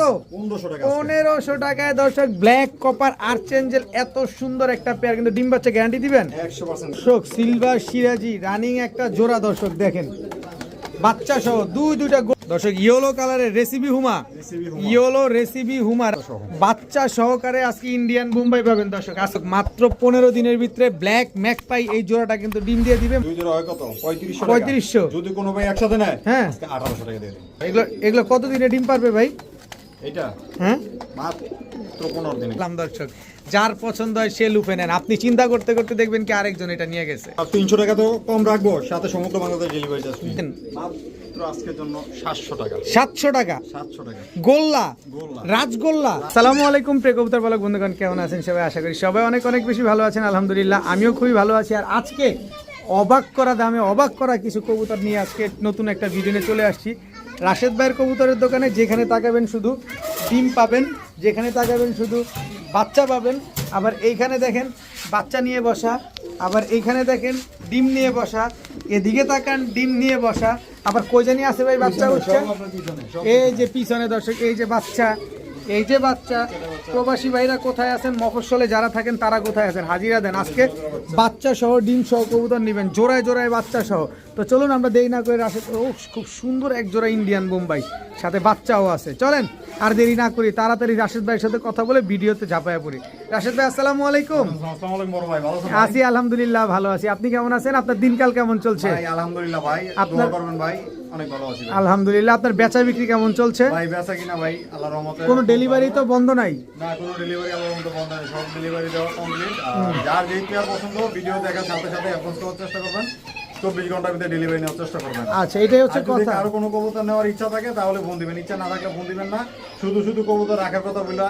কত? পনেরোশো টাকায় দর্শক ব্ল্যাক কপার আর্চেঞ্জেল এত সুন্দর একটা পেয়ার কিন্তু ডিম বাচ্চা গ্যারান্টি দিবেন? দর্শক সিলভার সিরাজি রানিং একটা জোড়া দর্শক দেখেন। বাচ্চা সহ দুই দুইটা দর্শক ইয়েলো কালারের রেসিপি হুমা। ইয়েলো রেসিপি হুমার বাচ্চা সহকারে আজকে ইন্ডিয়ান বোম্বাই পাবেন দর্শক। আসক মাত্র পনেরো দিনের ভিতরে ব্ল্যাক ম্যাক পাই এই জোড়াটা কিন্তু ডিম দিয়ে দিবে দুই জোড়া কত? পঁয়ত্রিশশো পঁয়ত্রিশশো। যদি কোনো ভাই একসাথে নেয় হ্যাঁ। আঠারোশো টাকা দিয়ে এগুলো এগুলো কত দিনে ডিম পারবে ভাই? এটা মাত্র পনেরো দিনে। সালাম দর্শক যার পছন্দ হয় সে লুপে নেন। আপনি চিন্তা করতে করতে দেখবেন কি আরেকজন এটা নিয়ে গেছে। তিনশো টাকা তো কম রাখব সাথে সমগ্র বাংলাদেশ ডেলিভারি চার্জ আজকের জন্য সাতশো টাকা। সাতশো টাকা? সাতশো টাকা। গোল্লা? গোল্লা। রাজগোল্লা? সালামু আলাইকুম বালক বন্ধুগণ কেমন আছেন সবাই? আশা করি সবাই অনেক অনেক বেশি ভালো আছেন আলহামদুলিল্লাহ। আমিও খুবই ভালো আছি। আর আজকে অবাক করা দামে অবাক করা কিছু কবুতর নিয়ে আজকে নতুন একটা ভিডিও নিয়ে চলে আসছি। রাশেদ ভাইয়ের কবুতরের দোকানে যেখানে তাকাবেন শুধু ডিম পাবেন যেখানে তাকাবেন শুধু বাচ্চা পাবেন। আবার এইখানে দেখেন বাচ্চা নিয়ে বসা আবার এইখানে দেখেন ডিম নিয়ে বসা এদিকে তাকান ডিম নিয়ে বসা। আবার কই জানি আছে ভাই বাচ্চা উঠছে? এই যে পিছনে দর্শক এই যে বাচ্চা এই যে বাচ্চা প্রবাসী ভাইরা কোথায় আছেন মফস্বলে যারা থাকেন তারা কোথায় আছেন? হাজিরা দেন আজকে। বাচ্চা সহ ডিম সহ কবুতর নেবেন। জোড়ায় জোড়ায় বাচ্চা সহ। তো চলুন আমরা দেরি না করে রাশেদ ও খুব সুন্দর এক জোড়া ইন্ডিয়ান বোম্বাই সাথে বাচ্চাও আছে। চলেন আর দেরি না করি তাড়াতাড়ি রাশেদ ভাইয়ের সাথে কথা বলে ভিডিওতে ঝাঁপায়া পড়ি। রাশেদ ভাই আসসালামু আলাইকুম। আছি আলহামদুলিল্লাহ ভালো আছি। আপনি কেমন আছেন? আপনার দিনকাল কেমন চলছে? আলহামদুলিল্লাহ ভাই আপনার- ভাই অনেক ভালো আছি আলহামদুলিল্লাহ আপনার বেচা বিক্রি কেমন চলছে? ভাই বেচা কিনা ভাই আল্লাহর রহমতে কোনো ডেলিভারি তো বন্ধ নাই? না কোনো ডেলিভারি আল্লাহর রহমতে বন্ধ নেই সব ডেলিভারি দেওয়া কমপ্লিট আর যার যেই পেয়ার পছন্দ ভিডিও দেখার সাথে সাথে অ্যাডভান্স করার চেষ্টা করবেন। চব্বিশ ঘণ্টার ভিতরে ডেলিভারি নেওয়ার চেষ্টা করবেন। আচ্ছা এটাই হচ্ছে আর কথা। কারও কোনো কবুতর নেওয়ার ইচ্ছা থাকে তাহলে ফোন দিবেন। ইচ্ছা না থাকলে ফোন দিবেন না। শুধু শুধু কবুতর রাখার কথা বলে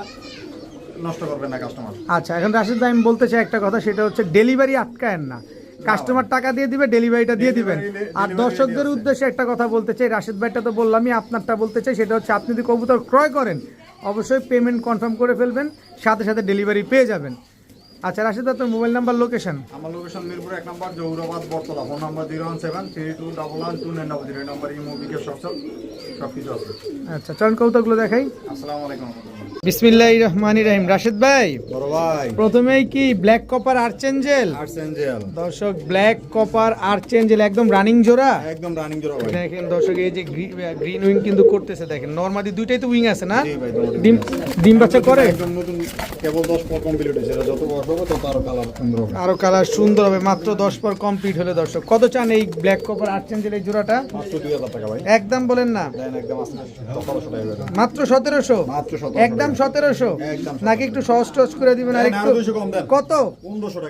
নষ্ট করবেন না কাস্টমার আচ্ছা এখন রাশিদ ভাই আমি বলতে চাই একটা কথা সেটা হচ্ছে ডেলিভারি আটকায়েন না। কাস্টমার টাকা দিয়ে দিবে ডেলিভারিটা দিয়ে দিবেন। আর দর্শকদের উদ্দেশ্যে একটা কথা বলতে চাই রাশিদ ভাইটা তো বললামই আপনারটা বলতে চাই সেটা হচ্ছে আপনি যদি কবুতর ক্রয় করেন অবশ্যই পেমেন্ট কনফার্ম করে ফেলবেন সাথে সাথে ডেলিভারি পেয়ে যাবেন। আচ্ছা রাশিদ আপনার মোবাইল নাম্বার লোকেশন আমার লোকেশন মিরপুর এক নম্বর Jourabad Bottola. Phone number zero one seven three two double one two nine double zero. Number imo বিকে সব সব কিছু আছে। আচ্ছা চলুন কৌতুকগুলো দেখাই। আসসালামু আলাইকুম। বিসমিল্লাহ রহমানি রহিম। রাশিদ ভাই বড় প্রথমেই কি black copper archangel arts angel দর্শক ব্ল্যাক কপার আর্চেঞ্জেল একদম রানিং জোড়া? একদম রানিং জোড়া দেখেন দর্শক এই যে গ্রিন উইং কিন্তু করতেছে দেখেন। নর্মালি দুইটাই তো উইং আছে না? ডিম ডিম বাচ্চা করে? একদম নতুন কেবল দশ পর কমপ্লিট হয়েছে যত বয়স হবে তত আরও কালার সুন্দর হবে। আরও কালার সুন্দর হবে। মাত্র দশ পর কমপ্লিট হলে দর্শক। কত চান এই ব্ল্যাক কপার আর্চেঞ্জেল এই জোড়াটা? মাত্র দুই হাজার টাকা ভাই। একদম বলেন না। একদম। মাত্র সতেরোশো? মাত্র সতেরোশো। একদম সতেরোশো। নাকি একটু সহজ টস করে দিবেন আর একটু আরও দেন। কত?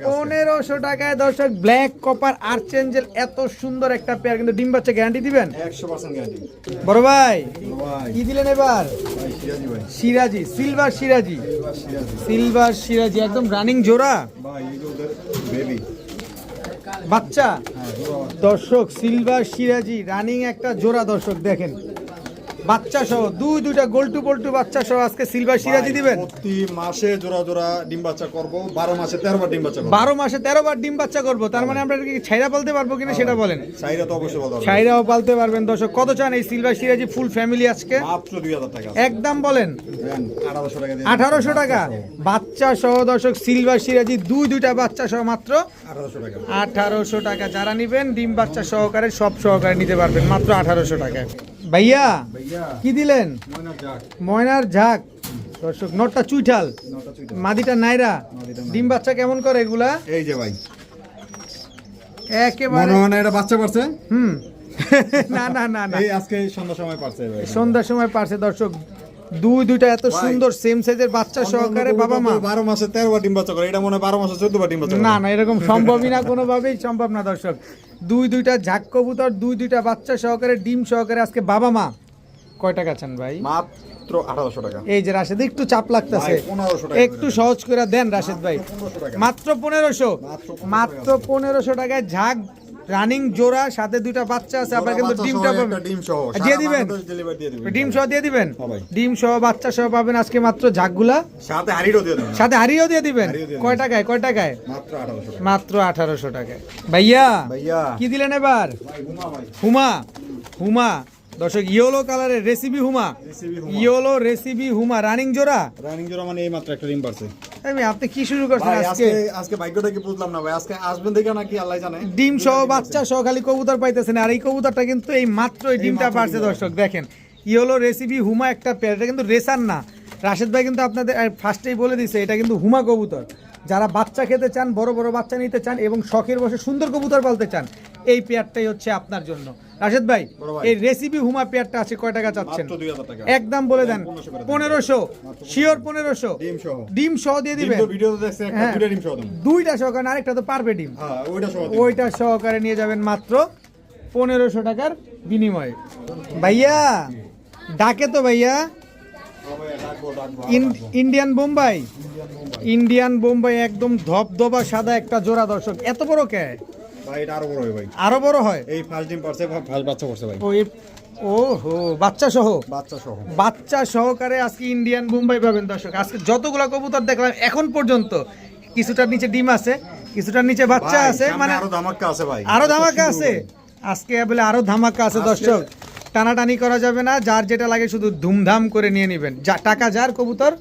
পনেরোশো টাকায় দর্শক ব্ল্যাক কপার আর্চেঞ্জেল এত সুন্দর একটা পেয়ার কিন্তু ডিম বাচ্চা গ্যারান্টি দিবেন? বড় ভাই কি দিলেন এবার? সিরাজি সিলভার সিরাজি সিলভার সিরাজি। একদম রানিং জোড়া। ভাই এই যে ওদের বেবি বাচ্চা। হ্যাঁ দর্শক সিলভার সিরাজি রানিং একটা জোড়া দর্শক দেখেন। বাচ্চা সহ দুই দুইটা গোলটু পোল্টু বাচ্চা সহ আজকে সিলভার সিরাজি দিবেন? প্রতি মাসে জোড়া জোড়া ডিম বাচ্চা করব বারো মাসে তেরো বার ডিম বাচ্চা করব। মাসে তেরো বার ডিম বাচ্চা করব তার মানে আমরা কি ছাইরা পালতে পারব কিনা সেটা বলেন। চাইরা তো অবশ্যই বলতে ছাইরাও পালতে পারবেন। দর্শক কত চান এই সিলভার সিরাজি ফুল ফ্যামিলি আজকে? মাত্র দুই হাজার টাকা। একদম বলেন। দেন। আঠারোশো টাকা। বাচ্চা সহ দর্শক সিলভার সিরাজি দুই দুইটা বাচ্চা সহ মাত্র আঠারোশো টাকা। আঠারোশো টাকা। যারা নিবেন ডিম বাচ্চা সহকারে সব সহকারে নিতে পারবেন মাত্র আঠারোশো টাকায়। ভাইয়া কি দিলেন? ময়নার ঝাক। দর্শক নটটা চুইঠাল। মাদিটা নাইরা। ডিম বাচ্চা কেমন করে এগুলা? এই যে ভাই। একেবারে মনে হয় না এটা বাচ্চা পারছে? হুম। না না না না। এই আজকে সন্ধ্যার সময় পারছে ভাই। সন্ধ্যার সময় পারছে দর্শক। দুই দুইটা এত সুন্দর সেম সাইজের বাচ্চা সহকারে বাবা মা। বারো মাসে তেরো বার ডিম বাচ্চা করে এটা মনে হয় মাসে বার ডিম বাচ্চা না না এরকম সম্ভবই না কোনোভাবেই সম্ভব না দর্শক। দুই দুইটা ঝাক কবুতর দুই দুইটা বাচ্চা সহকারে ডিম সহকারে আজকে বাবা মা। কয় টাকা চান ভাই? মাত্র আঠারোশো টাকা। এই যে রাশেদ একটু চাপ লাগতেছে। 1500 টাকা। একটু সহজ করে দেন রাশেদ ভাই। মাত্র পনেরোশো মাত্র মাত্র পনেরোশো টাকায় ঝাক রানিং জোড়া সাথে দুইটা বাচ্চা আছে আপনার কিন্তু ডিমটা পাবেন। ডিম সহ দিয়ে দিবেন? ডেলিভারি দিয়ে দিবেন। ডিম সহ দিয়ে দিবেন? হ্যাঁ ডিম সহ বাচ্চা সহ পাবেন আজকে মাত্র ঝাকগুলা সাথে হাড়িও দিয়ে দিবেন। সাথে হারিয়েও দিয়ে দিবেন? কয় টাকায় কয় টাকায়? মাত্র আঠারোশো টাকা। মাত্র আঠারোশো টাকায়। ভাইয়া ভাইয়া। কি দিলেন এবার? ভাই হুমা ভাই। হুমা। হুমা দর্শক ইয়েলো কালারের রেসিপি হুমা। ইয়েলো রেসিপি হুমা। রানিং জোড়া? রানিং জোড়া মানে এই মাত্র একটা ডিম পারছে আমি আপনি কি শুরু করছেন আজকে? আজকে আজকে ভাগ্যটা কি বুঝলাম না ভাই। আজকে আসবেন দেখে নাকি আল্লাহ জানে। ডিম সহ বাচ্চা সহ খালি কবুতর পাইতেছেন আর এই কবুতরটা কিন্তু এই মাত্র এই ডিমটা পারছে দর্শক দেখেন। ইয়েলো রেসিপি হুমা একটা পেয়ার এটা কিন্তু রেসার না। রাশেদ ভাই কিন্তু আপনাদের ফার্স্টেই বলে দিছে এটা কিন্তু হুমা কবুতর। যারা বাচ্চা খেতে চান বড় বড় বাচ্চা নিতে চান এবং শখের বসে সুন্দর কবুতর পালতে চান এই পেয়ারটাই হচ্ছে আপনার জন্য। রাশেদ ভাই এই রেসিপি হুমা পেয়ারটা আছে কয় টাকা চাচ্ছেন? মাত্র 2000 টাকা। একদম বলে দেন 1500 করে দেন। পনেরোশো শিওর পনেরোশো। ডিম সহ। দিয়ে দিবেন। হ্যাঁ। দুইটা সহকারে আরেকটা তো পারবে ডিম। হ্যাঁ। ওইটা সহকারে নিয়ে যাবেন মাত্র পনেরোশো টাকার বিনিময়ে। ভাইয়া ডাকে তো ভাইয়া। ইন্ডিয়ান বোম্বাই? ইন্ডিয়ান বোম্বাই একদম ধপধপা সাদা একটা জোড়া দর্শক। এত বড় কে? ভাই এটা আরও বড় হবে ভাই। আরও বড় হয়? এই ফার্স্ট ডিম পারছে ফার্স্ট বাচ্চা করছে ভাই। ও ও বাচ্চা সহ বাচ্চা সহ বাচ্চা সহকারে আজকে ইন্ডিয়ান বোম্বাই পাবেন দর্শক। আজকে যতগুলা কবুতর দেখলাম এখন পর্যন্ত কিছুটার নিচে ডিম আছে কিছুটার নিচে বাচ্চা আছে মানে আরও ধামাকা আছে ভাই। আরও ধামাকা আছে। আজকে বলে আরও ধামাকা আছে দর্শক। টানাটানি করা যাবে না যার যেটা লাগে শুধু ধুমধাম করে নিয়ে নেবেন। যা টাকা যার কবুতর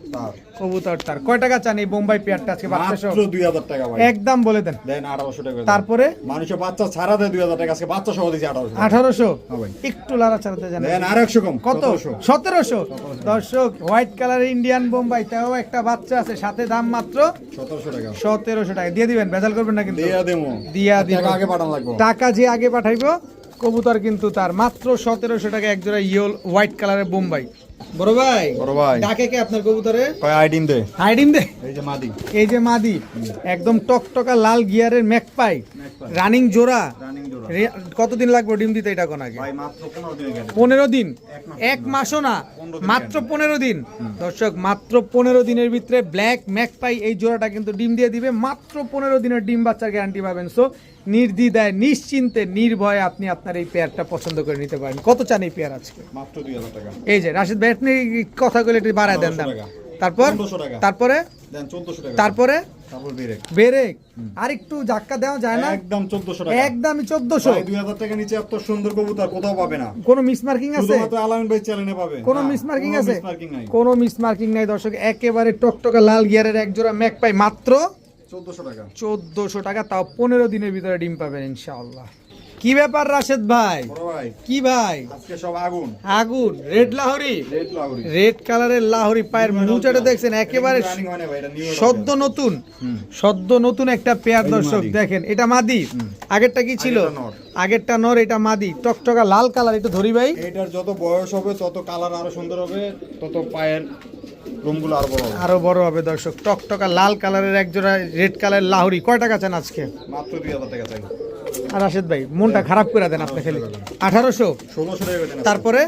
কবুতর তার। কয় টাকা চান এই বোম্বাই পেয়ারটা আজকে বাচ্চা মাত্র 2000 টাকা একদম বলে দেন। দেন 1800 টাকা। তারপরে? মানুষের বাচ্চা ছাড়া দেয় 2000 টাকা আজকে বাচ্চা সহ 1800 টাকা। আঠারোশো? হ্যাঁ। একটু লাড়া চালাতে জানেন। দেন আর 100 কম কত? 1700 সতেরোশো? দর্শক হোয়াইট কালারের ইন্ডিয়ান বোম্বাই তাও একটা বাচ্চা আছে সাথে দাম মাত্র 1700 টাকা। সতেরোশো টাকা। দিয়ে দিবেন বেজাল করবেন না কিন্তু। দিয়া দেমো। দিয়া দিব। আগে পাঠান লাগবো। টাকা যে আগে পাঠাইবো কবুতর কিন্তু তার। মাত্র সতেরোশো টাকা এক জোড়া ইয়েল হোয়াইট কালারের বোম্বাই। বড় ভাই বড় ভাই। ডাকে কে আপনার কবুতরে? কয় আইডিম দে। হাইডিম দে? এই যে মাদি। এই যে মাদি একদম টকটকা লাল গিয়ারের ম্যাকপাই। রানিং জোড়া। রানিং জোড়া। কতদিন লাগবে ডিম দিতে এটা কোন আগে? ভাই মাত্র 15 দিনের গ্যারান্টি। পনেরো দিন? এক মাসও না মাত্র পনেরো দিন। দর্শক মাত্র পনেরো দিনের ভিতরে ব্ল্যাক ম্যাকপাই এই জোড়াটা কিন্তু ডিম দিয়ে দিবে। মাত্র পনেরো দিনের ডিম বাচ্চার গ্যারান্টি পাবেন। সো নির্দ্বিধায় নিশ্চিন্তে নির্ভয়ে আপনি আপনার এই পেয়ারটা পছন্দ করে নিতে পারেন। কত চান এই পেয়ার আজকে? মাত্র 2000 টাকা। এই যে রাশিদ ভাই আপনি কথা বলে একটু বাড়ায় দেন দাম তারপর? 1500 তারপরে? 1400 তারপরে? বেরেক আর একটু ধাক্কা দেওয়া যায় না? একদম 1400 টাকা। একদমই চোদ্দশো। ভাই 2000 টাকা নিচে এত সুন্দর কবুতর কোথাও পাবে না। কোনো মিসমার্কিং আছে? শুধুমাত্র আলামিন ভাই চ্যানেলে পাবে। কোনো না, মিসমার্কিং আছে? কোনো মিসমার্কিং নাই দর্শক। একেবারে টকটকা লাল গিয়ারের এক জোড়া ম্যাক পাই মাত্র 1400 চোদ্দশো টাকা। তাও পনেরো দিনের ভিতরে ডিম পাবেন ইনশাআল্লাহ। কি ব্যাপার রাশেদ ভাই? কি ভাই? আগুন। আগুন। রেড লাহরি? রেড কালারের লাহরি পায়ের মুচাটা দেখছেন একেবারে রানিং না ভাই এটা নিউ সদ্য নতুন সদ্য নতুন একটা পেয়ার দর্শক দেখেন এটা মাদি। আগেরটা কি ছিল? আগেরটা নর। এটা মাদি। টকটকা লাল কালার একটু ধরি ভাই। এটার যত বয়স হবে তত কালার আরও সুন্দর হবে তত পায়ের রুমগুলো আরও বড় হবে। আরও বড় হবে দর্শক। টকটকা লাল কালারের এক জোড়া রেড কালার লাহরি কয় টাকা চান আজকে? মাত্র 2000 টাকা চাই। আর রাশেদ ভাই মনটা খারাপ করে দেন আপনি খালি। আঠারোশো? 1600 টাকা তারপরে?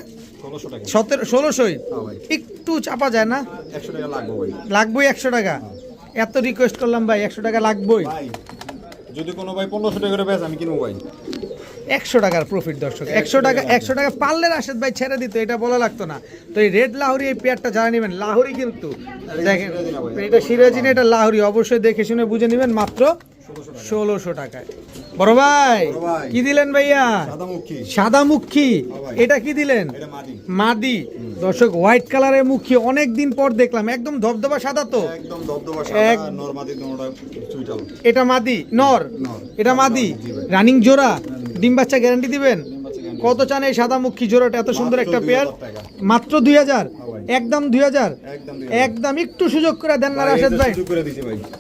1600 টাকা। সতেরো ষোলোশোই? হ্যাঁ ভাই। একটু চাপা যায় না? 100 টাকা লাগবে ভাই। লাগবেই একশো টাকা? এত রিকোয়েস্ট করলাম ভাই একশো টাকা লাগবেই। ভাই যদি কোনো ভাই 1500 টাকা করে বেচ আমি কিনবো ভাই। একশো টাকার প্রফিট দর্শক। একশো টাকা একশো টাকা পারলে রাশেদ ভাই ছেড়ে দিত এটা বলা লাগতো না। তো এই রেড লাহোরি এই পেয়ারটা যারা নেবেন লাহোরি কিন্তু দেখেন। এটা সিরাজি না এটা লাহোরি অবশ্যই দেখে শুনে বুঝে নেবেন মাত্র ষোলোশো টাকায়। বড় ভাই কি দিলেন ভাইয়া? সাদা মুখী এটা কি দিলেন? মাদি। দর্শক হোয়াইট কালারের মুখী অনেক দিন পর দেখলাম একদম ধবধবা সাদা তো। এটা মাদি নর। নর। এটা মাদি। রানিং জোড়া। ডিম বাচ্চা গ্যারান্টি দিবেন। কত চান এই সাদা মুখী জোড়াটা? এত সুন্দর একটা পেয়ার মাত্র দুই হাজার? একদম দুই হাজার? একদম একটু সুযোগ করে দেন না রাশেদ ভাই।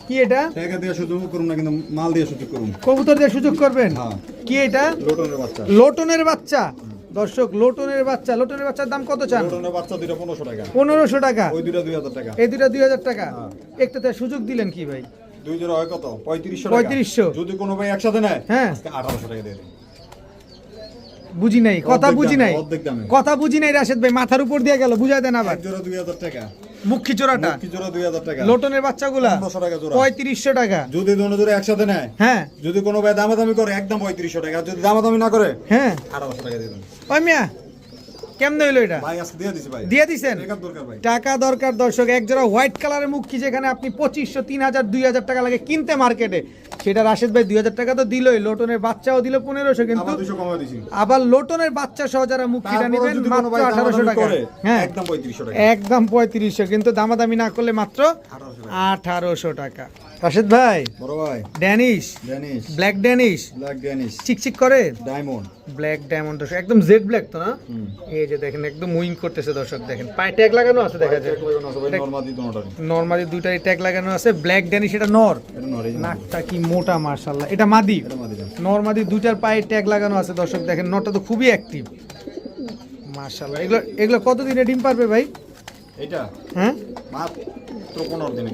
কি এটা? টাকা দিয়ে সুযোগ করুন না কিন্তু মাল দিয়ে সুযোগ করুন। কবুতর দিয়ে সুযোগ করবেন? হ্যাঁ। কি এটা? লোটনের বাচ্চা। লোটনের বাচ্চা। দর্শক লোটনের বাচ্চা। লোটনের বাচ্চার দাম কত চান? লোটনের বাচ্চা দুইটা পনেরোশো টাকা। পনেরোশো টাকা। ওই দুইটা দুই হাজার টাকা। এই দুটা দুই হাজার টাকা? হ্যাঁ। একটাতে সুযোগ দিলেন কি ভাই? দুই জোড়া হয় কত? পঁয়ত্রিশশো পঁয়ত্রিশশো। যদি কোনো ভাই একসাথে নেয় হ্যাঁ। আজকে আঠারোশো টাকা দিয়ে দিন। বুঝি নাই কথা বুঝি নাই। কথা বুঝি নাই রাশেদ ভাই মাথার উপর দিয়ে গেল বুঝাই দেন আবার। জোড়া দুই হাজার টাকা। মুখী কি জোড়া দুই হাজার টাকা। লোটনের বাচ্চাগুলা পঁয়ত্রিশশো টাকা। যদি দোনো জোড়া একসাথে নেয় হ্যাঁ। যদি কোনো ভাই দামাদামি করে একদম পঁয়ত্রিশশো টাকা। যদি দামাদামি না করে হ্যাঁ। আঠারোশো টাকা দিয়ে দেন। ওই মিয়া কেমনে হইল এটা? ভাই আজকে দিয়ে দিছি ভাই। দিয়ে দিছেন? দরকার ভাই। টাকা দরকার দর্শক এক জোড়া হোয়াইট কালারের মুখী যেখানে আপনি পঁচিশশো তিন হাজার দুই হাজার টাকা লাগে কিনতে মার্কেটে সেটা রাশেদ ভাই দুই হাজার টাকা তো দিলই লোটনের বাচ্চাও দিল পনেরোশো কিন্তু আমার 200 কমায় দিছি। আবার লোটনের বাচ্চা সহ যারা মুখিটা নেবেন মাত্র ভাই আঠারোশো দামাদামি টাকা। হ্যাঁ। একদম 3500 টাকা। একদম পঁয়ত্রিশশো কিন্তু দামাদামি না করলে মাত্র 1800 আঠারোশো টাকা। রাশেদ ভাই বড় ভাই। Danish Danish. Black Danish. Black Danish. চিকচিক করে? ডায়মন্ড। ব্ল্যাক ডায়মন্ড একদম জেড ব্ল্যাক তো না? এই যে দেখেন একদম উইং করতেছে দর্শক দেখেন। পায়ে ট্যাগ লাগানো আছে দেখা যায়। নরমাদি নর্মালি দুইটারই ট্যাগ লাগানো আছে। ব্ল্যাক ড্যানিশ এটা নর। নাকটা কি মোটা মার্শাল্লাহ এটা মাদি। এটা মাদি না। নর্মালি দুইটার পায়ে ট্যাগ লাগানো আছে দর্শক দেখেন। নটটা তো খুবই অ্যাক্টিভ মার্শাল্লাহ এগুলো এগুলো কতদিনে ডিম পারবে ভাই? এটা হ্যাঁ? মাত্র 15 দিনে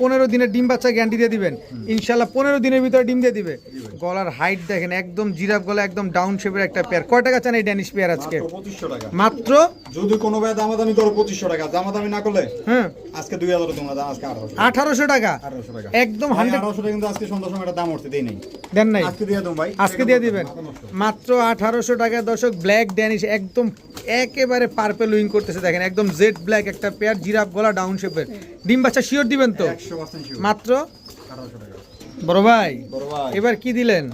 পনেরো দিনের ডিম বাচ্চা গ্যারান্টি দিয়ে দিবেন। ইনশাল্লাহ পনেরো দিনের ভিতরে ডিম দিয়ে দিবে। গলার হাইট দেখেন একদম জিরাফ গলা একদম ডাউন শেপের একটা পেয়ার কয় টাকা চান এই ড্যানিশ পেয়ার আজকে? মাত্র 2500 টাকা। মাত্র? যদি কোনো ভাই দামাদামি করো 2500 টাকা দামাদামি না করলে হ্যাঁ। আজকে 2000 তোমরা দাম আজকে আঠারোশো টাকা। 1800 টাকা? একদম হান্ড্রেড 1800 টাকা কিন্তু আজকে সন্ধ্যার সময় দাম উঠতে দেই নাই। দেন নাই। আজকে দিয়ে দাও ভাই। আজকে দিয়ে দিবেন। মাত্র আঠারোশো টাকা দর্শক ব্ল্যাক ড্যানিশ একদম একেবারে পার্পেল উইং করতেছে দেখেন একদম জেড ব্ল্যাক একটা পেয়ার জিরাফ গলা ডাউন শেপের ডিম বাচ্চা শিওর দিবেন তো? মাত্র? বড় ভাই এবার কি দিলেন?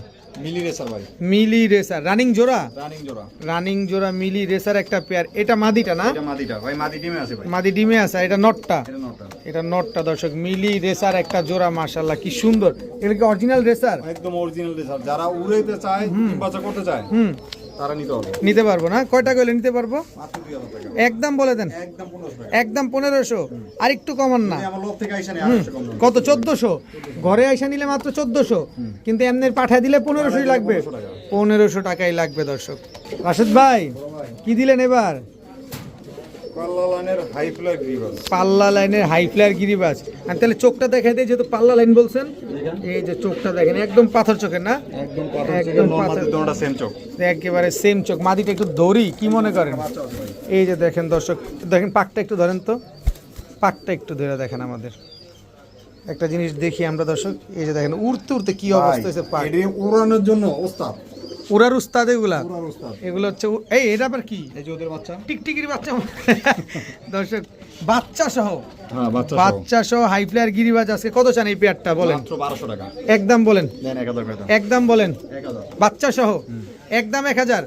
মিলি রেসার ভাই। Mealy racer. রানিং জোড়া? রানিং জোড়া। রানিং জোড়া মিলি রেসার একটা পেয়ার এটা মাদিটা না? এটা মাদিটা। ভাই মাদি টিমে আছে ভাই। মাদি ডিমে আছে এটা নটটা। এটা নটা এটা নটটা দর্শক। মিলি রেসার একটা জোড়া মাশাল্লাহ কি সুন্দর। এটা কি অরিজিনাল রেসার? একদম অরিজিনাল রেসার। যারা উড়াইতে চায় বাচ্চা করতে চায় হুম। তারা নিতে হবে। নিতে পারব না? কয় টাকা হলে নিতে পারব? মাত্র 2000 টাকা। একদম বলে দেন। একদম 1500 টাকা। একদম পনেরোশো। আর একটু কমান না। আমি আমার লোক থেকে আইসা নেই হুম, 800 কম দাম। কত? চোদ্দশো। ঘরে আইসা নিলে মাত্র চোদ্দশো। কিন্তু এমনি পাঠায় দিলে পনেরোশোই লাগবে। পনেরোশো টাকাই লাগবে দর্শক। রাশেদ ভাই। কি দিলেন এবার? পাল্লা লাইনের হাই পাল্লা লাইনের ফ্লায়ার গিরিবাজ। আর তাহলে চোখটা দেখাই দেয় যেহেতু পাল্লা লাইন বলছেন এই যে চোখটা দেখেন একদম পাথর চোখের না? একদম পাথর সেম চোখ। একেবারে সেম চোখ। মাদিটা একটু দড়ি কি মনে করেন? এই যে দেখেন দর্শক দেখেন পাকটা একটু ধরেন তো। পাকটা একটু ধরে দেখেন আমাদের। একটা জিনিস দেখি আমরা দর্শক এই যে দেখেন উড়তে উড়তে কি অবস্থা হয়েছে পাক। উড়ানোর জন্য ওস্তাদ। উড়ার উস্তাদ এগুলা? এগুলো হচ্ছে এই এটা আবার কি? এই যে ওদের বাচ্চা। টিকটিকির বাচ্চা। দর্শক বাচ্চা সহ হ্যাঁ বাচ্চা বাচ্চা সহ হাই ফ্লায়ার গিরিবাজ আজকে কত চান এই পেয়ারটা বলেন? মাত্র 1200 টাকা। একদম বলেন। দেন 1000 টাকা একদম বলেন। বাচ্চা সহ একদম এক হাজার?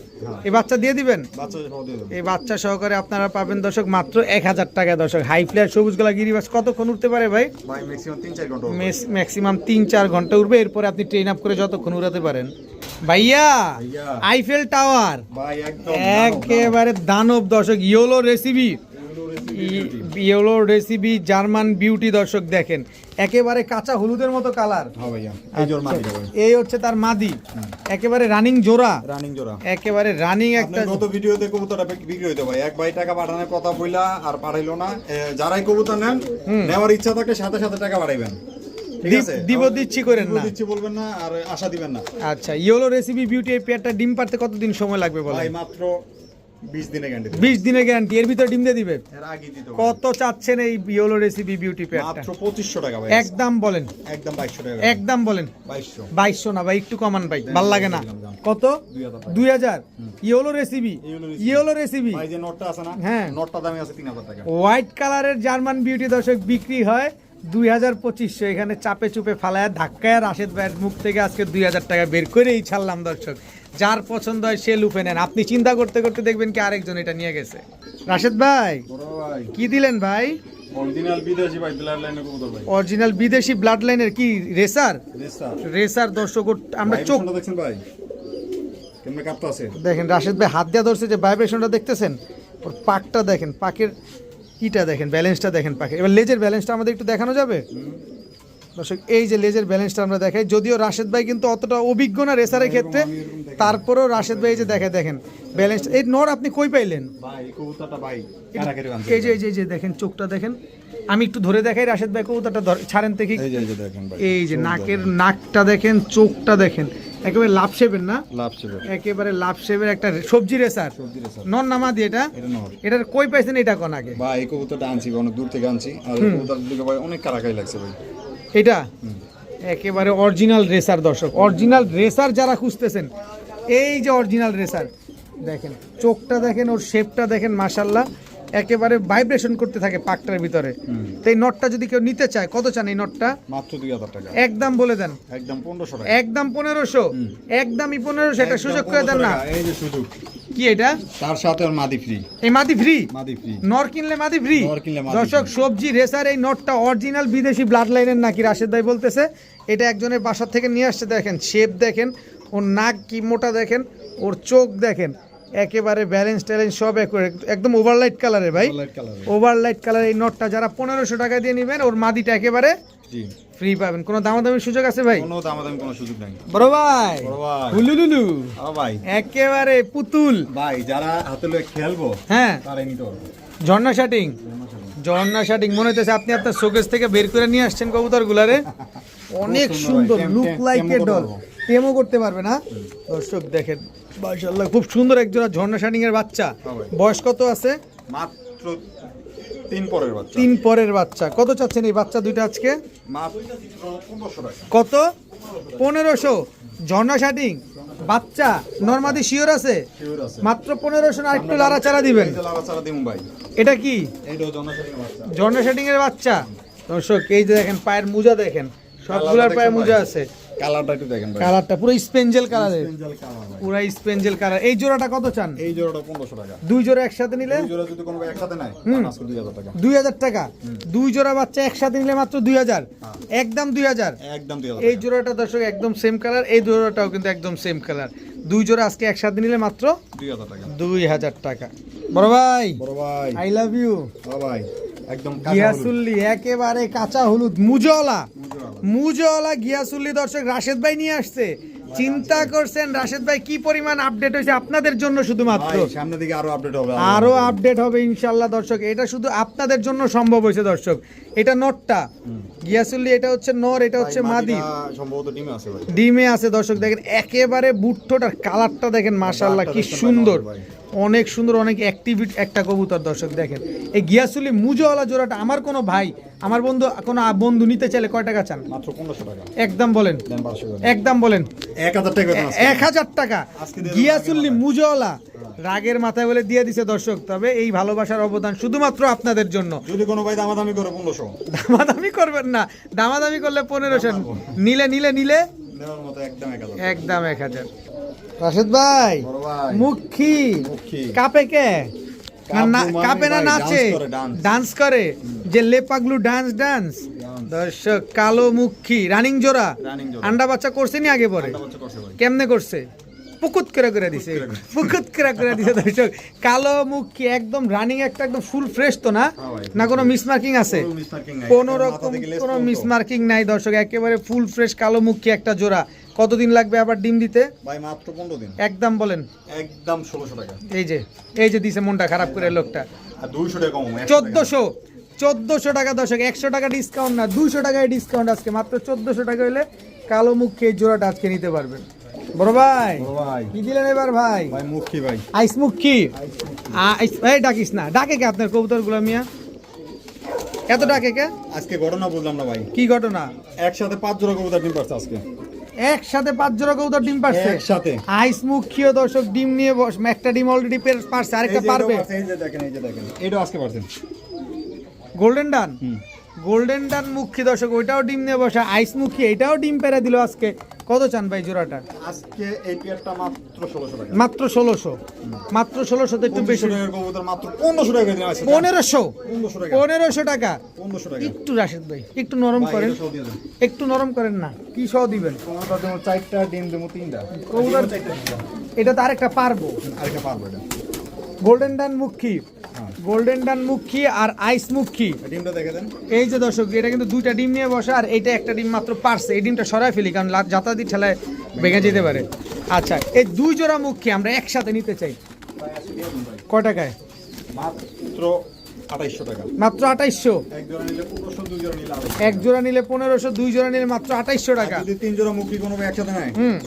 এই বাচ্চা দিয়ে দিবেন? বাচ্চা সহ এই সহকারে আপনারা পাবেন দর্শক মাত্র এক হাজার টাকা দর্শক। হাই ফ্লায়ার সবুজ গলা গিরিবাজ কতক্ষণ উঠতে পারে ভাই? ম্যাক্সিমাম 3 4 ঘণ্টা হবে। ম্যাক্সিমাম তিন চার ঘণ্টা উঠবে। এরপরে আপনি ট্রেন আপ করে যতক্ষণ উড়াতে পারেন। ভাইয়া ভাইয়া। আইফেল টাওয়ার একেবারে দানব দর্শক। Yellow recipe yellow recipe German beauty দর্শক দেখেন। একেবারে কাঁচা হলুদের মতো কালার হ্যাঁ এই ভাই এই হচ্ছে তার মাদি। একেবারে রানিং জোড়া। রানিং জোড়া। একেবারে রানিং একটা আপনার গত ভিডিওতে কবুতরটা বিক্রি হইতো ভাই এক ভাই টাকা পাঠানোর কথা বইলা আর পাঠাইলো না। যারাই কবুতর নেন নেওয়ার ইচ্ছা থাকলে সাথে সাথে টাকা ঠিক দিব দিচ্ছি করেন না। দিচ্ছি বলবেন না আর আশা দিবেন না। আচ্ছা ইয়োলো রেসিপি বিউটি এই পেয়ারটা ডিম পারতে কতদিন সময় লাগবে ভাই মাত্র 20 দিনে গ্যারান্টি বিশ দিনের গ্যারান্টি এর ভিতরে ডিম দিয়ে দিবে? এর আগে দিতে হবে। কত চাচ্ছেন এই ইয়োলো রেসিপি বিউটি পেয়ারটা মাত্র 2500 টাকা ভাই। একদম বলেন। একদম 2200 টাকা। একদম বলেন। 2200 বাইশশো না ভাই একটু কমান ভাই ভালো লাগে না। কত? 2000 টাকা। দুই হাজার। Yellow recipe yellow recipe. ভাই যে নোটটা আছে না হ্যাঁ। নোটটা দামে আছে 3000 টাকা। হোয়াইট কালারের জার্মান বিউটি দর্শক বিক্রি হয় দুই হাজার পঁচিশশো। এখানে চাপে চুপে ফালায় ধাক্কায় রাশেদ ভাইয়ের মুখ থেকে আজকে দুই হাজার টাকা বের করেই ছাড়লাম দর্শক। যার পছন্দ হয় সে লুপে নেন। আপনি চিন্তা করতে করতে দেখবেন কি আরেকজন এটা নিয়ে গেছে। রাশেদ ভাই কি দিলেন ভাই? অরিজিনাল বিদেশি ব্লাড লাইনের কি রেসার রেসার দর্শক আমরা চোখ দেখছেন ভাই? দেখেন রাশেদ ভাই হাত দিয়ে ধরছে যে ভাইব্রেশনটা দেখতেছেন? ওর পাকটা দেখেন পাকের ইটা দেখেন ব্যালেন্সটা দেখেন পাকের এবার লেজের ব্যালেন্সটা আমাদের একটু দেখানো যাবে? দর্শক এই যে লেজের ব্যালেন্সটা আমরা দেখাই যদিও রাশেদ ভাই কিন্তু অতটা অভিজ্ঞ না রেসারের ক্ষেত্রে তারপরেও রাশেদ ভাই এই যে দেখে দেখেন ব্যালেন্স এই নর আপনি কই পাইলেন? এই যে এই যে দেখেন চোখটা দেখেন আমি একটু ধরে দেখাই রাশেদ ভাই কবুতরটা ধর- ছাড়েন থেকে এই যে নাকের নাকটা দেখেন চোখটা দেখেন একেবারে লাভ শেপের না? লাভ ছিল একেবারে লাভ শেপের একটা সবজি রেসার। নন নামা দিয়ে এটা? এটা এটার কই পাইছেন এটা কোন আগে? ভাই এই কবুতরটা আনছি অনেক দূর থেকে আনছি। আর কবুতর দিকে ভাই অনেক কারাকারি লাগছে ভাই। এটা? একেবারে অরিজিনাল রেসার দর্শক। অরিজিনাল রেসার যারা খুঁজতেছেন এই যে অরিজিনাল রেসার দেখেন চোখটা দেখেন ওর শেপটা দেখেন মাশাল্লাহ একেবারে ভাইব্রেশন করতে থাকে পাকটার ভিতরে। তো এই নটটা যদি কেউ নিতে চায় কত চান এই নটটা মাত্র দুই হাজার টাকা। একদম বলে দেন। একদম পনেরোশো একদম পনেরোশো। একদমই পনেরোশো এটা সুযোগ করে দেন না। এই যে সুযোগ। কি এটা? তার সাথে ওর মাদি ফ্রি এই মাদি ফ্রি মাদি ফ্রি নর কিনলে মাদি ফ্রি নর কিনলে মাদি দর্শক সবজি রেসার এই নটটা অরিজিনাল বিদেশি ব্লাড লাইনের নাকি রাশেদ ভাই বলতেছে। এটা একজনের বাসার থেকে নিয়ে আসছে দেখেন শেপ দেখেন ওর নাক কি মোটা দেখেন ওর চোখ দেখেন। একেবারে ব্যালেন্স ট্যালেন্স সব এক- একদম ওভারলাইট কালারে ভাই। ওভারলাইট কালার এই নটটা যারা পনেরোশো টাকা দিয়ে নেবেন ওর মাদিটা একেবারে ফ্রি পাবেন। কোনো দামাদামির সুযোগ আছে ভাই? কোনো দামাদামি কোনো সুযোগ নাই। বড় ভাই। হুলুলুলু। একেবারে পুতুল। ভাই যারা হাতে লয়ে খেলব হ্যাঁ। তারাই নিতে পারব। ঝর্ণা শাটিং ঝর্ণা শাটিং মনে হচ্ছে আপনি আপনার শোকেস থেকে বের করে নিয়ে আসছেন কবুতর গুলারে অনেক সুন্দর লুক লাইক এ ডল পারব। টেমও করতে পারবে না? দর্শক দেখেন মাশাআল্লাহ খুব সুন্দর একজোড়া ঝর্ণা শাটিং এর বাচ্চা। বয়স কত আছে? মাত্র তিন পরের বাচ্চা। তিন পরের বাচ্চা। কত চাচ্ছেন এই বাচ্চা দুইটা আজকে? কত? পনেরোশো। ঝর্ণা শাটিং বাচ্চা নর্মাদি শিওর আছে? মাত্র পনেরোশো আর একটু লাড়াচাড়া দিবেন। এটা কি? ঝর্ণা শাটিং এর বাচ্চা। দর্শক এই যে দেখেন পায়ের মোজা দেখেন। সবগুলার পায়ে মোজা আছে। কালারটা একটু দেখেন ভাই। কালারটা পুরো স্পেঞ্জেল কালারের। পুরো স্পেঞ্জেল কালার। এই জোড়াটা কত চান? এই জোড়াটা পনেরোশো টাকা। দুই জোড়া একসাথে নিলে? এই জোড়া যদি কোনো একসাথে দুই হাজার টাকা। দুই হাজার টাকা। দুই জোড়া বাচ্চা একসাথে নিলে মাত্র দুই হাজার। একদম দুই হাজার। একদম দুই হাজার এই জোড়াটা দর্শক একদম সেম কালার এই জোড়াটাও কিন্তু একদম সেম কালার দুই জোড়া আজকে একসাথে নিলে মাত্র দুই হাজার টাকা। দুই হাজার টাকা। বড় ভাই বড় ভাই। আই লাভ ইউ একদম কাঁচা হলুদ। একেবারে কাঁচা হলুদ মুজওয়ালা। মুজওয়ালা। গিয়াসুল্লি দর্শক রাশেদ ভাই নিয়ে আসছে। চিন্তা করছেন রাশেদ ভাই কি পরিমাণ আপডেট হয়েছে আপনাদের জন্য শুধুমাত্র? সামনের দিকে আরও আপডেট হবে আরও আপডেট হবে। ইনশাল্লাহ দর্শক। এটা শুধু আপনাদের জন্য সম্ভব হয়েছে দর্শক। এটা নটটা। গিয়াসুল্লি এটা হচ্ছে নর এটা হচ্ছে মাদি। সম্ভবত ডিমে আছে ডিমে আছে দর্শক। দেখেন একেবারে বুট্টোটার কালারটা দেখেন মাশাল্লাহ কি সুন্দর। অনেক সুন্দর অনেক অ্যাক্টিভিট একটা কবুতর দর্শক দেখেন। এই গিয়াসুলি মুজোওয়ালা জোড়াটা আমার কোনো ভাই আমার বন্ধু কোনো বন্ধু নিতে চাইলে কয় টাকা চান? মাত্র পনেরোশো টাকা। একদম বলেন। একদম বলেন। এক হাজার টাকা এক হাজার টাকা। গিয়াসুল্লি মুজোওয়ালা রাগের মাথায় বলে দিয়ে দিছে দর্শক তবে এই ভালোবাসার অবদান শুধুমাত্র আপনাদের জন্য। যদি কোনো ভাই দামাদামি করে পনেরোশো। দামাদামি করবেন না। দামাদামি করলে পনেরোশো। নিলে নিলে নিলে? একদম এক হাজার। রাশেদ ভাই মুখী। কাপে কে? কাপু মানে কাপে না নাচে। ডান্স করে যে লেপাগলু ডান্স ডান্স দর্শক কালো মুখী রানিং জোড়া। আন্ডা বাচ্চা করছে নি আগে পরে? কেমনে করছে? পুকুত করে করে দিছে। পুকুত করে করে। দিছে দর্শক। কালো মুখী একদম রানিং একটা একদম ফুল ফ্রেশ তো না? হ্যাঁ না কোনো মিসমার্কিং আছে? কোনো। রকম কোনো। মিসমার্কিং নাই দর্শক। একেবারে ফুল ফ্রেশ কালো মুখী একটা জোড়া। কতদিন লাগবে আবার ডিম দিতে? ভাই মাত্র পনেরো দিন। একদম বলেন। একদম ষোলোশো টাকা। এই যে এই যে দিছে মনটা খারাপ করে লোকটা। আর দুইশো টাকা কম চোদ্দশো চোদ্দশো টাকা দশক একশো টাকা ডিসকাউন্ট না দুশো টাকায় ডিসকাউন্ট আজকে মাত্র চোদ্দশো টাকা হলে কালো মুখ খেয়ে জোড়াটা আজকে নিতে পারবেন। বড় ভাই বড় ভাই। কি দিলেন এবার ভাই? ভাই মুখী ভাই। আইস মুখ। এই ডাকিস না ডাকে কে আপনার কবুতরগুলো মিয়া? এত ডাকে কে? আজকে ঘটনা বুঝলাম না ভাই। কি ঘটনা? একসাথে পাঁচ জোড়া কবুতর ডিম পারছে আজকে। একসাথে পাঁচ জোড়া কবুতর ডিম পারছে? একসাথে। আইস মুখীয় খেয়ে দর্শক ডিম নিয়ে বস একটা ডিম অলরেডি পারছে আরেকটা পারবে? এই যে দেখেন এই যে দেখেন এটাও আজকে পারছেন গোল্ডেন ডান। গোল্ডেন ডান মুখী দর্শক ওইটাও ডিম নিয়ে বসে আইস মুখী এটাও ডিম পেরে দিল আজকে। কত চান ভাই জোড়াটা? আজকে এই পেয়ারটা মাত্র ষোলোশো টাকা। মাত্র ষোলোশো। মাত্র ষোলোশো তো একটু বেশি। কবুতর মাত্র পনেরোশো টাকা দিলাম আজকে পনেরোশো? পনেরোশো টাকা। পনেরোশো টাকা? পনেরোশো টাকা। একটু রাশেদ ভাই একটু নরম করেন। একটু নরম করেন না। কি সহ দিবেন? কবুতর দেবো চারটা ডিম দেবো তিনটা। কবুতর- চারটা। এটা তো আরেকটা পারব। আরেকটা পারব এটা। গোল্ডেন ডান মুখী। গোল্ডেন ডান মুখী আর আইস মুখী এই ডিমটা দেখে দেন। এই যে দর্শক এটা কিন্তু দুইটা ডিম নিয়ে বসে আর এইটা একটা ডিম মাত্র পারছে। এই ডিমটা সরাই ফেলি কারণ যাতায়াতি ঠেলায় ভেঙে যেতে পারে। আচ্ছা এই দুই জোড়া মুখী আমরা একসাথে নিতে চাই। ক টাকায়? মাত্র মাত্র এক জোড়া নিলে পনেরোশো দুই জোড়া নিলে মাত্র আঠাইশো টাকা। তিন জোড়া মুখী কোনো একসাথে নেয়? হুম।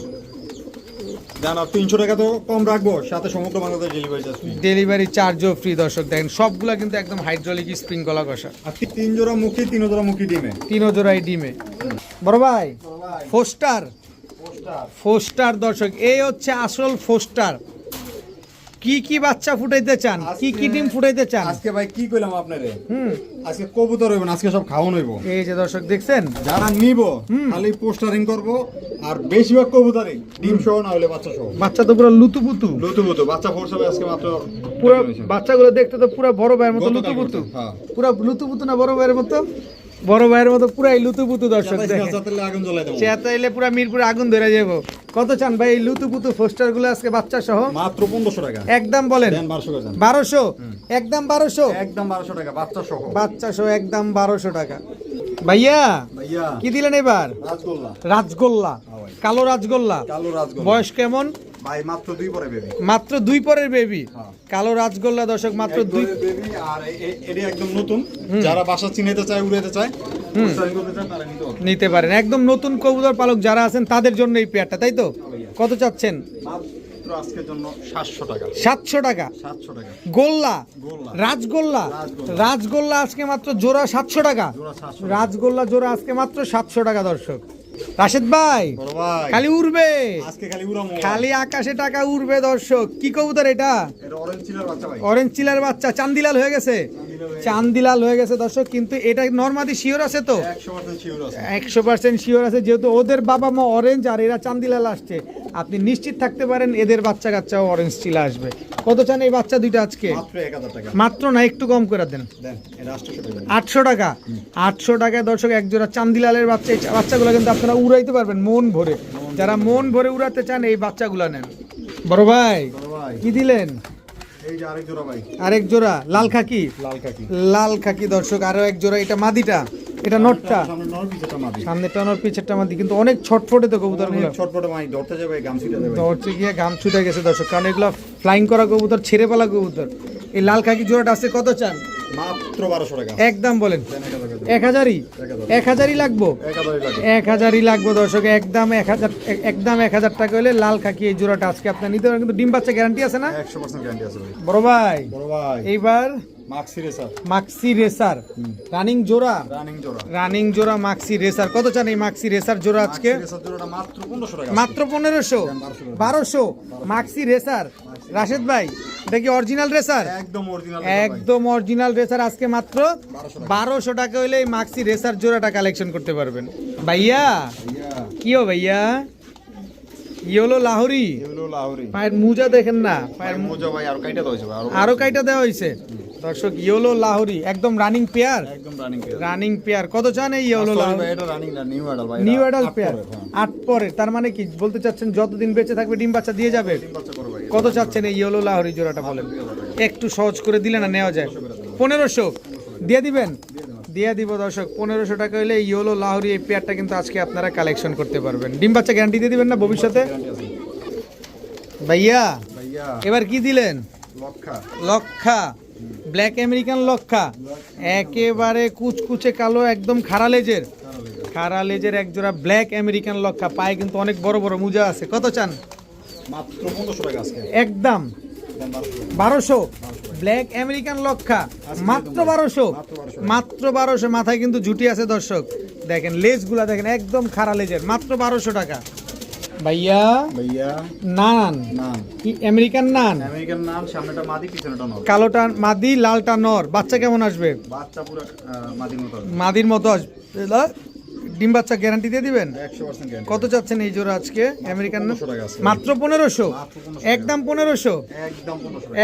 জান আর তিনশো টাকা তো কম রাখব সাথে সমগ্র বাংলাদেশ ডেলিভারি চার্জ ডেলিভারি চার্জও ফ্রি দর্শক দেখেন সবগুলা কিন্তু একদম হাইড্রোলিক স্প্রিং গলা কষা আর তিন জোড়া মুখী তিন জোড়া মুখী ডিমে। তিনও জোড়াই ডিমে। বড় ভাই ফোস্টার ফোস্টার দর্শক এই হচ্ছে আসল ফোস্টার কি কি বাচ্চা ফুটাইতে চান? কি কি ডিম ফুটাইতে চান? আজকে ভাই কি কইলাম আপনারে? হুম। আজকে কবুতর হইব আজকে সব খাওয়ান হইব। এই যে দর্শক দেখছেন? যারা নিব খালি পোস্টারিং করব আর বেশিরভাগ কবুতরই ডিম সহ না হলে বাচ্চা সহ বাচ্চা তো পুরো লুতুপুতু। লুতু বুতু বাচ্চা ফোর্স হবে আজকে মাত্র পুরো বাচ্চাগুলো দেখতে তো পুরো বড় ভাইয়ের মতো লুতুপুতু। হ্যাঁ। পুরো লুতুপুতু না বড় ভাইয়ের মতো? বড় ভাইয়ের মতো পুরাই লুতুপুতু দর্শক চেতাইলে পুরা মিরপুরে আগুন ধরে যাব। কত চান ভাই এই লুতুপুতু পোস্টারগুলো আজকে বাচ্চা সহ মাত্র পনেরোশো টাকা। একদম বলেন। বারোশো একদম বারোশো? একদম বারোশো টাকা বাচ্চা সহ বাচ্চা সহ একদম বারোশো টাকা। ভাইয়া কি দিলেন এবার? রাজগোল্লা। রাজগোল্লা। কালো রাজগোল্লা। বয়স কেমন? ভাই মাত্র দুই পরে বেবি মাত্র দুই পরের বেবি হ্যাঁ। কালো রাজগোল্লা দর্শক মাত্র দুই বেবি আর এ- এ- একদম নতুন। যারা বাসা চিনাইতে চায় উড়াইতে চায় নিতে পারেন। একদম নতুন কবুতর পালক যারা আছেন তাদের জন্য এই পেয়ারটা তাই তো? কত চাচ্ছেন? সাতশো টাকা। গোল্লা? গোল্লা। রাজগোল্লা? রাজগোল্লা। রাজগোল্লা আজকে মাত্র জোড়া সাতশো টাকা। রাজগোল্লা জোড়া আজকে মাত্র সাতশো টাকা দর্শক। রাশেদ ভাই খালি উড়বে। খালি আকাশে টাকা উড়বে দর্শক। কি কবুতর এটা? অরেঞ্জ চিলার বাচ্চা চান্দিলাল হয়ে গেছে। চান্দিলাল হয়ে গেছে দর্শক কিন্তু এটা নর্মাদি শিওর আছে তো? একশো পার্সেন্ট শিওর আছে। যেহেতু ওদের বাবা মা অরেঞ্জ আর এরা চান্দিলাল আসছে। আপনি নিশ্চিত থাকতে পারেন এদের বাচ্চা কাচ্চাও অরেঞ্জ চিলা আসবে। কত চান এই বাচ্চা দুইটা আজকে? মাত্র না একটু কম করে দেন। আটশো টাকা। আটশো টাকা? টাকায় দর্শক একজোড়া চান্দিলালের বাচ্চা বাচ্চাগুলো কিন্তু আপনারা উড়াইতে পারবেন মন ভরে। যারা মন ভরে উড়াতে চান এই বাচ্চাগুলো নেন। বড় ভাই। কি দিলেন? এই যে আরেক জোড়া ভাই। আরেক জোড়া লাল খাকি? লাল খাকি। লাল খাকি দর্শক আরও এক জোড়া এটা মাদিটা এটা নটটা। সামনে নর পিছটা মাদি। সামনে টানোর পিছেরটা মাদি কিন্তু অনেক ছটফটে তো কবুতরগুলো ছটপটে মাই ধরতে যাবে গামছিটা যাবে ধরতে হচ্ছে গিয়ে গাম ছুটে গেছে দর্শক কারণ এগুলো ফ্লাইং করা কবুতর ছেড়ে পালা কবুতর। এই লাল খাকি জোড়াটা আছে কত চান? মাত্র বারোশো টাকা। একদম বলেন। এক হাজারই? এক হাজারই লাগবো? এক হাজারই লাগে এক দর্শক একদম এক হাজার একদম এক হাজার টাকা হলে লাল খাকি এই জোড়াটা আজকে আপনার নিতে পারেন কিন্তু ডিম বাচ্চা গ্যারান্টি আছে না? একশো পার্সেন্ট গ্যারান্টি আছে বড় ভাই। বড় ভাই। এইবার maxi racer maxi racer running জোড়া? রানিং জোড়া। রানিং জোড়া মাক্সি রেসার কত চান এই মাক্সি রেসার জোড়া আজকে? মাত্র পনেরোশো টাকা মাত্র পনেরোশো? বারোশো। মাক্সি রেসার রাশেদ ভাই এটা কি অরিজিনাল রেসার একদম অরিজিনাল একদম অরিজিনাল রেসার আজকে মাত্র বারোশো টাকা। হলে এই মাক্সি রেসার জোড়াটা কালেকশন করতে পারবেন। ভাইয়া কি হো ভাইয়া? ই হলো লাহোরি। পায়ের মুজা দেখেন না পায়ের মোজা ভাই আর কাইটা দইছে ভাই আরও কাইটা। দেওয়া হয়েছে। দর্শক ইয়েলো লাহোরি একদম রানিং পেয়ার একদম রানিং পেয়ার রানিং পেয়ার কত চান এই ইয়েলো লাহোরি? ভাই এটা রানিং না নিউ অ্যাডাল ভাই নিউ এটা পেয়ার হ্যাঁ। আট পরে তার মানে কি? বলতে চাচ্ছেন যতদিন বেঁচে থাকবে ডিম বাচ্চা দিয়ে যাবে? তিন বাচ্চা কত চাচ্ছেন এই ইয়েলো লাহোরি জোড়াটা বলেন? একটু সহজ করে দিলে না নেওয়া যায়? পনেরোশো। দিয়ে দিবেন? দিয়ে দিব দর্শক, পনেরোশো টাকা হলে ইয়েলো লাহোরি এই পেয়ারটা কিন্তু আজকে আপনারা কালেকশন করতে পারবেন। ডিম বাচ্চা গ্যারান্টি দিয়ে দিবেন না ভবিষ্যতে? ভাইয়া, এবার কি দিলেন? লক্ষা। লক্ষা ব্ল্যাক আমেরিকান লক্ষা। একেবারে কুচকুচে কালো, একদম খাড়া লেজের। খাড়া লেজের একজোড়া ব্ল্যাক আমেরিকান লক্ষা। পায়ে কিন্তু অনেক বড় বড় মুজা আছে। কত চান? একদম। বারোশো। ব্ল্যাক আমেরিকান লক্ষা। মাত্র বারোশো। মাত্র বারোশো মাথায় কিন্তু জুটি আছে দর্শক। দেখেন লেজগুলা দেখেন একদম খারা লেজের। মাত্র বারোশো টাকা। ভাইয়া ভাইয়া নান। কি আমেরিকান নান? আমেরিকান সামনেটা মাদি পিছনেটা নর। কালোটা মাদি লালটা নর। বাচ্চা কেমন আসবে? বাচ্চা পুরো মাদির মতো মাদির মতো আসবে ডিম বাচ্চা গ্যারান্টি দিয়ে দিবেন? কত চাচ্ছেন এই জোড়া আজকে? আমেরিকান না? 1500 টাকা আজকে। মাত্র পনেরোশো? মাত্র 1500 একদম পনেরোশো?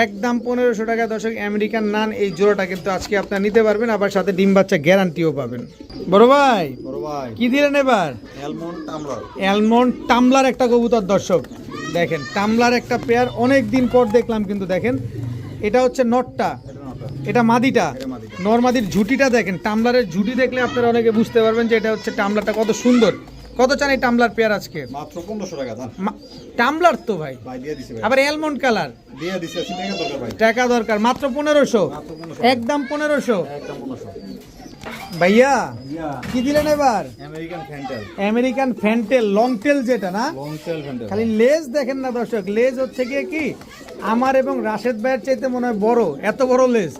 একদম পনেরোশো টাকা। দর্শক আমেরিকান নান এই জোড়াটা কিন্তু আজকে আপনারা নিতে পারবেন আবার সাথে ডিম বাচ্চা গ্যারান্টিও পাবেন। বড় ভাই কি দিলেন এবার? অ্যালমন্ড টামলার একটা কবুতর দর্শক দেখেন টামলার একটা পেয়ার অনেক দিন পর দেখলাম কিন্তু দেখেন এটা হচ্ছে নটটা। এটা মাদিটা। নর্মাদির ঝুটিটা দেখেন টামলারের ঝুটি দেখলে আপনারা অনেকে বুঝতে পারবেন যে এটা হচ্ছে টামলারটা কত সুন্দর। কত চান এই টামলার পেয়ার আজকে? মাত্র পনেরোশো টাকা দাম। টামলার তো ভাই। ভাই দিয়ে দিছে ভাই। আবার অ্যালমন্ড কালার দিয়ে দিছে টাকা দরকার ভাই। টাকা দরকার মাত্র পনেরোশো। 1500 একদম পনেরোশো। একদম ভাইয়া কি দিলেন এবার? American fantail American fantail long tail যেটা না? লং টেল ফ্যান্টেল খালি লেজ দেখেন না দর্শক লেজ হচ্ছে গিয়ে কি? আমার এবং রাশেদ ভাইয়ের চাইতে মনে হয় বড় এত বড় লেস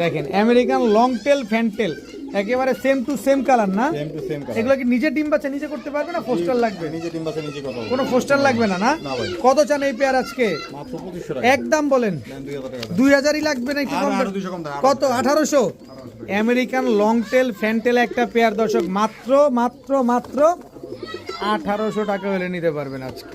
দেখেন আমেরিকান লং টেল ফ্যান্টেল একেবারে সেম টু সেম কালার না? সেম টু সেম এগুলো কি নিজে ডিম বাচ্চা নিজে করতে পারবে না পোস্টার লাগবে? নিজে টিম বাসে নিজে কথা কোনো পোস্টার লাগবে না না? কত চান এই পেয়ার আজকে? মাত্র পঁচিশশো টাকা। একদম বলেন। দেন দুই হাজার টাকা দেন। দুই হাজারই লাগবে না একটু কম কত? আঠারোশো? আমেরিকান লং টেল ফ্যান্টেল একটা পেয়ার দর্শক মাত্র মাত্র মাত্র আঠারোশো টাকা হলে নিতে পারবেন আজকে।